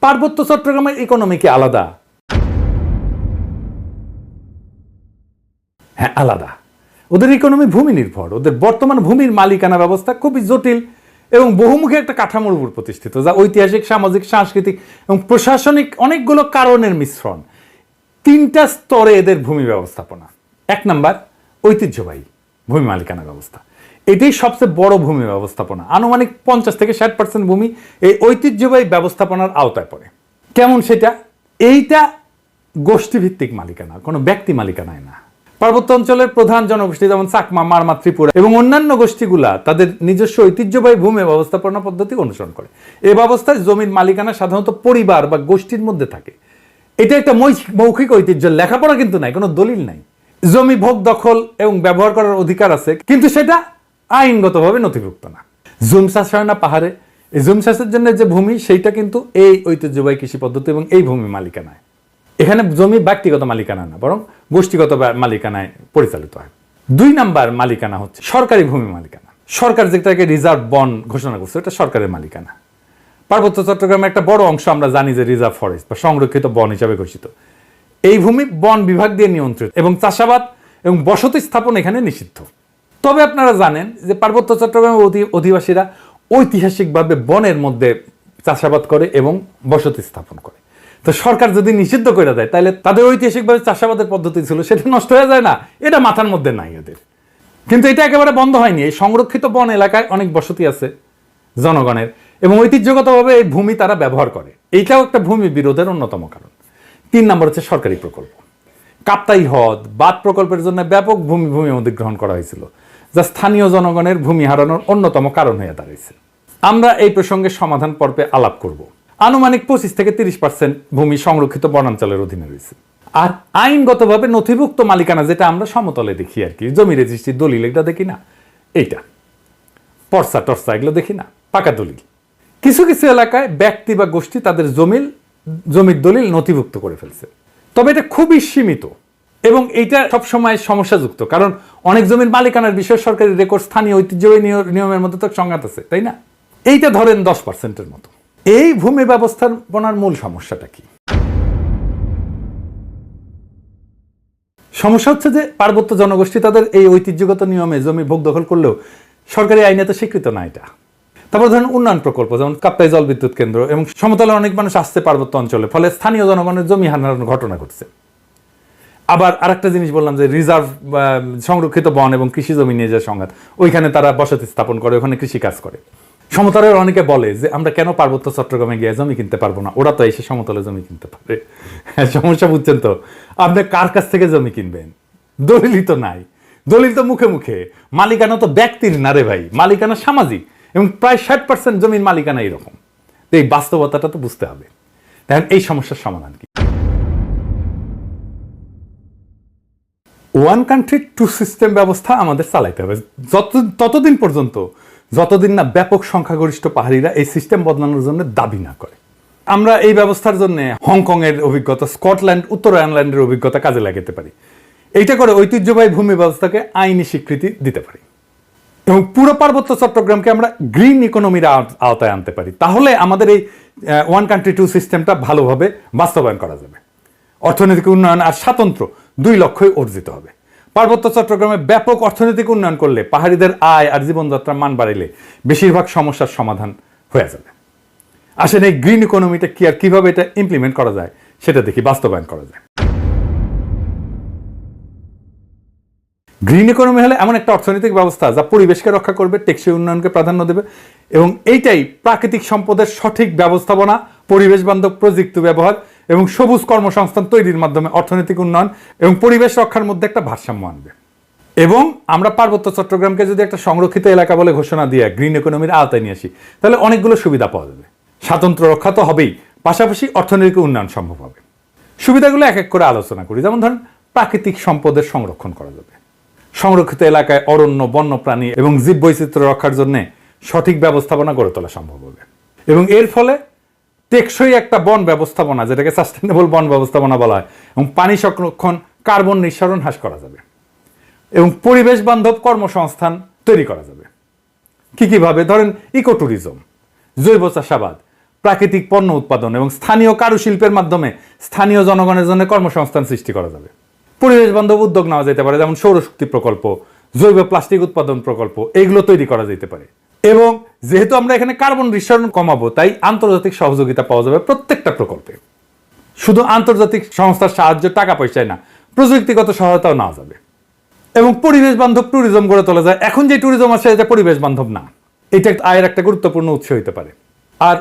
পার্বত্য চট্টগ্রামের ইকোনমি কি আলাদা। হ্যাঁ আলাদা। ওদের ইকোনমি ভূমি নির্ভর। ওদের বর্তমান ভূমির মালিকানা ব্যবস্থা খুবই জটিল এবং বহুমুখী একটা কাঠামোর উপর প্রতিষ্ঠিত, যা ঐতিহাসিক, সামাজিক, সাংস্কৃতিক এবং প্রশাসনিক অনেকগুলো কারণের মিশ্রণ। তিনটা স্তরে এদের ভূমি ব্যবস্থাপনা। এক নাম্বার, ঐতিহ্যবাহী ভূমি মালিকানা ব্যবস্থা। এটাই সবচেয়ে বড় ভূমি ব্যবস্থাপনা। আনুমানিক পঞ্চাশ থেকে ষাট পার্সেন্ট ভূমি এই ঐতিহ্যবাহী ব্যবস্থাপনার আওতায় পড়ে। কেমন সেটা? এইটা গোষ্ঠীভিত্তিক মালিকানা, কোনো ব্যক্তি মালিকানায় না। পার্বত্য অঞ্চলের প্রধান জনগোষ্ঠী যেমন চাকমা, মারমা, ত্রিপুরা এবং অন্যান্য গোষ্ঠীগুলা তাদের নিজস্ব ঐতিহ্যবাহী ভূমি ব্যবস্থাপনা পদ্ধতি অনুসরণ করে। এ ব্যবস্থায় জমির মালিকানা সাধারণত পরিবার বা গোষ্ঠীর মধ্যে থাকে। এটা একটা মৌখিক- মৌখিক ঐতিহ্য, লেখাপড়া কিন্তু নাই, কোনো দলিল নাই। জমি ভোগ দখল এবং ব্যবহার করার অধিকার আছে, কিন্তু সেটা আইনগতভাবে নথিভুক্ত না। জুম চাষ হয় না পাহাড়ে, এই জুম চাষের জন্য যে ভূমি, সেইটা কিন্তু এই ঐতিহ্যবাহী কৃষি পদ্ধতি এবং এই ভূমি মালিকানায়। এখানে জমি ব্যক্তিগত মালিকানা না, বরং গোষ্ঠীগত মালিকানায় পরিচালিত হয়। দুই নাম্বার মালিকানা হচ্ছে সরকারি ভূমি মালিকানা। সরকার যেটাকে রিজার্ভ বন ঘোষণা করছে এটা সরকারের মালিকানা। পার্বত্য চট্টগ্রামে একটা বড় অংশ আমরা জানি যে রিজার্ভ ফরেস্ট বা সংরক্ষিত বন হিসাবে ঘোষিত। এই ভূমি বন বিভাগ দিয়ে নিয়ন্ত্রিত এবং চাষাবাদ এবং বসতি স্থাপন এখানে নিষিদ্ধ। তবে আপনারা জানেন যে পার্বত্য চট্টগ্রামের অধিবাসীরা ঐতিহাসিকভাবে বনের মধ্যে চাষাবাদ করে এবং বসতি স্থাপন করে। তো সরকার যদি নিষিদ্ধ করে দেয় তাহলে তাদের ঐতিহাসিকভাবে চাষাবাদের পদ্ধতি ছিল, সেটা নষ্ট হয়ে যায় না। এটা মাথার মধ্যে নাই ওদের। কিন্তু এটা একেবারে বন্ধ হয়নি। এই সংরক্ষিত বন এলাকায় অনেক বসতি আছে জনগণের এবং ঐতিহ্যগতভাবে এই ভূমি তারা ব্যবহার করে। এইটাও একটা ভূমি বিরোধের অন্যতম কারণ। তিন নম্বর হচ্ছে সরকারি প্রকল্প। কাপ্তাই হ্রদ বাদ প্রকল্পের জন্য ব্যাপক ভূমি ভূমি অধিগ্রহণ করা হয়েছিল। যা স্থানীয় জনগণের ভূমি হারানোর অন্যতম কারণ হয়ে দাঁড়িয়েছে আমরা এই প্রসঙ্গে সমাধান পর্বে আলাপ করব। আনুমানিক পঁচিশ থেকে তিরিশ পার্সেন্ট ভূমি সংরক্ষিত বনাঞ্চলের অধীনে রয়েছে। আর আইনগতভাবে নথিভুক্ত মালিকানা যেটা আমরা সমতলে দেখি আর কি, জমি রেজিস্ট্রি দলিল এটা দেখি না? এইটা। পর্সা টর্সা, এগুলো দেখি না? পাকা দলিল। কিছু কিছু এলাকায় ব্যক্তি বা গোষ্ঠী তাদের জমির জমির দলিল নথিভুক্ত করে ফেলছে। তবে এটা খুবই সীমিত। এবং এটা সবসময় সমস্যাযুক্ত। কারণ অনেক জমির মালিকানার বিষয় সরকারি রেকর্ড স্থানীয় ঐতিহ্যবাহী নিয়মের মধ্যে তো সংঘাত আছে, তাই না? এইটা ধরেন দশ পার্সেন্টের মতো। এই ভূমি ব্যবস্থাপনার মূল সমস্যাটা কি? সমস্যা হচ্ছে যে পার্বত্য জনগোষ্ঠী তাদের এই ঐতিহ্যগত নিয়মে জমি ভোগ দখল করলেও সরকারি আইনে তো স্বীকৃত না এটা। তারপর ধরেন উন্নয়ন প্রকল্প, যেমন কাপ্তাই জল বিদ্যুৎ কেন্দ্র, এবং সমতলে অনেক মানুষ আসছে পার্বত্য অঞ্চলে, ফলে স্থানীয় জনগণের জমি হারানোর ঘটনা ঘটছে। আবার আরেকটা জিনিস বললাম যে রিজার্ভ সংরক্ষিত বন এবং কৃষি জমি নিয়ে যে সংঘাত ওইখানে তারা বসতি স্থাপন করে ওখানে কৃষি কাজ করে। সমতলের অনেকে বলে যে আমরা কেন পার্বত্য চট্টগ্রামে গিয়ে জমি কিনতে পারব না? ওরা তো এসে সমতলে জমি কিনতে পারে। হ্যাঁ, সমস্যা বুঝছেন তো? আপনি কার কাছ থেকে জমি কিনবেন? দলিলই তো নাই। দলিল তো মুখে মুখে। মালিকানা তো ব্যক্তির না রে ভাই মালিকানা সামাজিক এবং প্রায় ষাট পার্সেন্ট জমির মালিকানা এরকম। তো এই বাস্তবতাটা তো বুঝতে হবে। দেখেন এই সমস্যার সমাধান কি? ওয়ান কান্ট্রি, টু সিস্টেম ব্যবস্থা আমাদের চালাইতে হবে। যত, ততদিন পর্যন্ত, যতদিন না ব্যাপক সংখ্যাগরিষ্ঠ পাহাড়িরা এই সিস্টেম বদলানোর জন্য দাবি না করে। আমরা এই ব্যবস্থার জন্য হংকং এর অভিজ্ঞতা, স্কটল্যান্ড উত্তর আয়ারল্যান্ডের অভিজ্ঞতা কাজে লাগাতে পারি। এইটা করে ঐতিহ্যবাহী ভূমি ব্যবস্থাকে আইনি স্বীকৃতি দিতে পারি। এবং পুরো পার্বত্য চট্টগ্রামকে আমরা গ্রিন ইকোনমির আওতায় আনতে পারি। তাহলে আমাদের এই ওয়ান কান্ট্রি, টু সিস্টেমটা ভালোভাবে বাস্তবায়ন করা যাবে। অর্থনৈতিক উন্নয়ন আর স্বাতন্ত্র্য দুই লক্ষ্যই অর্জিত হবে। পার্বত্য চট্টগ্রামে ব্যাপক অর্থনৈতিক উন্নয়ন করলে পাহাড়িদের আয় আর জীবনযাত্রার মান বাড়াইলে বেশিরভাগ সমস্যার সমাধান হয়ে যাবে। আসলে এই গ্রিন ইকোনমিটা কি আর কীভাবে এটা ইমপ্লিমেন্ট করা যায়, সেটা দেখি বাস্তবায়ন করা যায়। গ্রিন ইকোনমি হলে এমন একটা অর্থনৈতিক ব্যবস্থা যা পরিবেশকে রক্ষা করবে, টেকসই উন্নয়নকে প্রাধান্য দেবে এবং এইটাই প্রাকৃতিক সম্পদের সঠিক ব্যবস্থাপনা, পরিবেশ বান্ধব প্রযুক্তি ব্যবহার এবং সবুজ কর্মসংস্থান তৈরির মাধ্যমে অর্থনৈতিক উন্নয়ন এবং পরিবেশ রক্ষার মধ্যে একটা ভারসাম্য আনবে। এবং আমরা পার্বত্য চট্টগ্রামকে যদি একটা সংরক্ষিত এলাকা বলে ঘোষণা দিয়ে গ্রিন ইকোনমির আওতায় নিয়ে আসি, তাহলে অনেকগুলো সুবিধা পাওয়া যাবে। স্বাতন্ত্র্য রক্ষা তো হবেই, পাশাপাশি অর্থনৈতিক উন্নয়ন সম্ভব হবে। সুবিধাগুলো এক এক করে আলোচনা করি। যেমন ধরেন, প্রাকৃতিক সম্পদের সংরক্ষণ করা যাবে। সংরক্ষিত এলাকায় অরণ্য, বন্যপ্রাণী এবং জীব বৈচিত্র্য রক্ষার জন্য সঠিক ব্যবস্থাপনা গড়ে তোলা সম্ভব হবে। এবং এর ফলে টেকসই একটা বন ব্যবস্থাপনা, যেটাকে সাস্টেনেবল বন ব্যবস্থাপনা বলা হয়, এবং পানি সংরক্ষণ কার্বন নিঃসরণ হ্রাস করা যাবে, এবং পরিবেশ বান্ধব কর্মসংস্থান তৈরি করা যাবে। কি কীভাবে ধরেন ইকো ট্যুরিজম জৈব চাষাবাদ, প্রাকৃতিক পণ্য উৎপাদন, এবং স্থানীয় কারুশিল্পের মাধ্যমে স্থানীয় জনগণের জন্য কর্মসংস্থান সৃষ্টি করা যাবে। পরিবেশ বান্ধব উদ্যোগ নেওয়া যেতে পারে, যেমন সৌরশক্তি প্রকল্প, জৈব প্লাস্টিক উৎপাদন প্রকল্প, এগুলো তৈরি করা যেতে পারে। এবং যেহেতু আমরা এখানে কার্বন নিঃসরণ কমাবো, তাই আন্তর্জাতিক সহযোগিতা পাওয়া যাবে প্রত্যেকটা প্রকল্পে। শুধু আন্তর্জাতিক সংস্থার সাহায্য টাকা পয়সায় না, প্রযুক্তিগত সহায়তাও নেওয়া যাবে। এবং পরিবেশ বান্ধব ট্যুরিজম গড়ে তোলা যায়। এখন যে ট্যুরিজম আছে এটা পরিবেশ বান্ধব না। এটা আয়ের একটা গুরুত্বপূর্ণ উৎস হইতে পারে। আর